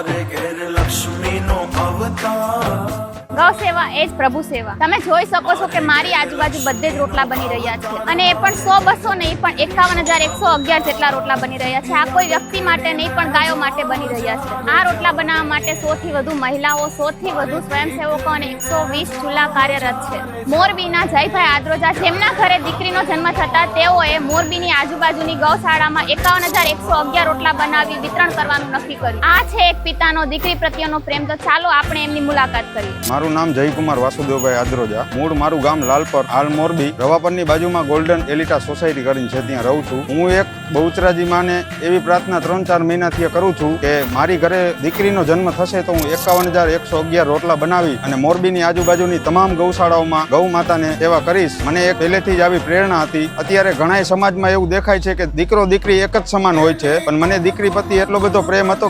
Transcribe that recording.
મારે ઘેર લક્ષ્મીનો અવતાર. ગૌ સેવા એ જ પ્રભુ સેવા. તમે જોઈ શકો છો કે મારી આજુબાજુ બધે જ રોટલા બની રહ્યા છે. અને એ પણ સો બસો નહીં, પણ એકાવન હજાર એકસો અગિયાર જેટલા રોટલા બની રહ્યા છે. આ કોઈ વ્યક્તિ માટે નહીં, પણ ગાયો માટે બની રહ્યા છે. આ રોટલા બનાવવા માટે સો થી વધુ મહિલાઓ, સો થી વધુ સ્વયંસેવકો અને એકસો વીસ ચૂલા કાર્યરત છે. મોરબીના જયભાઈ આદ્રોજા, જેમના ઘરે દીકરીનો જન્મ થતા તેઓએ મોરબીની આજુબાજુની ગૌશાળામાં એકાવન હજાર એકસો અગિયાર રોટલા બનાવી વિતરણ કરવાનું નક્કી કર્યું. આ છે એક પિતાનો, દીકરી પ્રત્યેનો પ્રેમ. તો ચાલો આપણે એમની મુલાકાત કરીએ. મારું નામ જયકુમાર વાસુદેવભાઈ આદ્રોજા. મૂળ મારું ગામ લાલપર, હાલ મોરબી. રવાપરની બાજુમાં ગોલ્ડન એલિટા સોસાયટી કરીને છે, ત્યાં રહું છું. હું એક બહુચરાજી માને એવી પ્રાર્થના ત્રણ ચાર મહિનાથી કરું છું કે મારી ઘરે દીકરીનો જન્મ થશે તો હું એકાવન હજાર એકસો અગિયાર રોટલા બનાવી અને મોરબીની આજુબાજુની તમામ ગૌશાળાઓમાં ગૌ માતાને સેવા કરીશ. મને એક પહેલેથી જ આવી પ્રેરણા હતી. અત્યારે ઘણાય સમાજમાં એવું દેખાય છે કે દીકરો દીકરી એક જ સમાન હોય છે, પણ મને દીકરી પ્રત્યે એટલો બધો પ્રેમ હતો